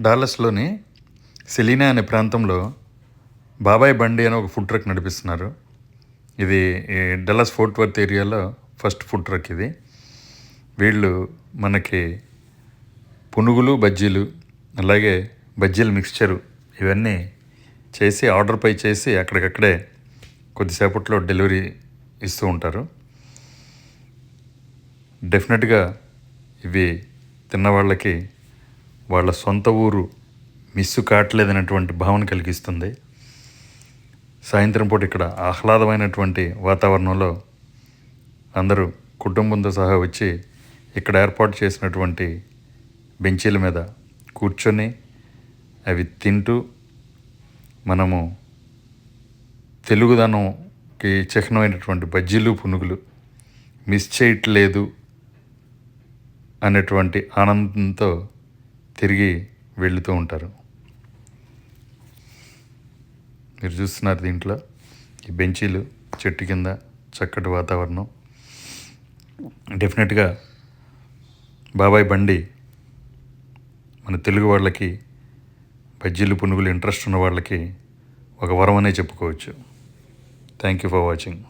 డాలస్లోని Selena అనే ప్రాంతంలో బాబాయ్ బండి అని ఒక ఫుడ్ ట్రక్ నడిపిస్తున్నారు. ఇది డల్లస్ ఫోర్ట్ వర్త్ ఏరియాలో ఫస్ట్ ఫుడ్ ట్రక్ ఇది. వీళ్ళు మనకి పునుగులు బజ్జీలు అలాగే బజ్జీల మిక్స్చరు ఇవన్నీ చేసి ఆర్డర్ పై చేసి అక్కడికక్కడే కొద్దిసేపట్లో డెలివరీ ఇస్తూ ఉంటారు. డెఫినెట్గా ఇవి తిన్నవాళ్ళకి వాళ్ళ సొంత ఊరు మిస్సు కావట్లేదనేటువంటి భావన కలిగిస్తుంది. సాయంత్రం పూట ఇక్కడ ఆహ్లాదమైనటువంటి వాతావరణంలో అందరూ కుటుంబంతో సహా వచ్చి ఇక్కడ ఏర్పాటు చేసినటువంటి బెంచీల మీద కూర్చొని అవి తింటూ మనము తెలుగుదనంకి చిహ్నమైనటువంటి బజ్జీలు పునుగులు మిస్ చేయట్లేదు అనేటువంటి ఆనందంతో తిరిగి వెళుతూ ఉంటారు. మీరు చూస్తున్నారు దీంట్లో ఈ బెంచీలు చెట్టు కింద చక్కటి వాతావరణం. డెఫినెట్గా బాబాయ్ బండి మన తెలుగు వాళ్ళకి బజ్జీలు పునుగులు ఇంట్రెస్ట్ ఉన్న వాళ్ళకి ఒక వరం అనే చెప్పుకోవచ్చు. Thank you for watching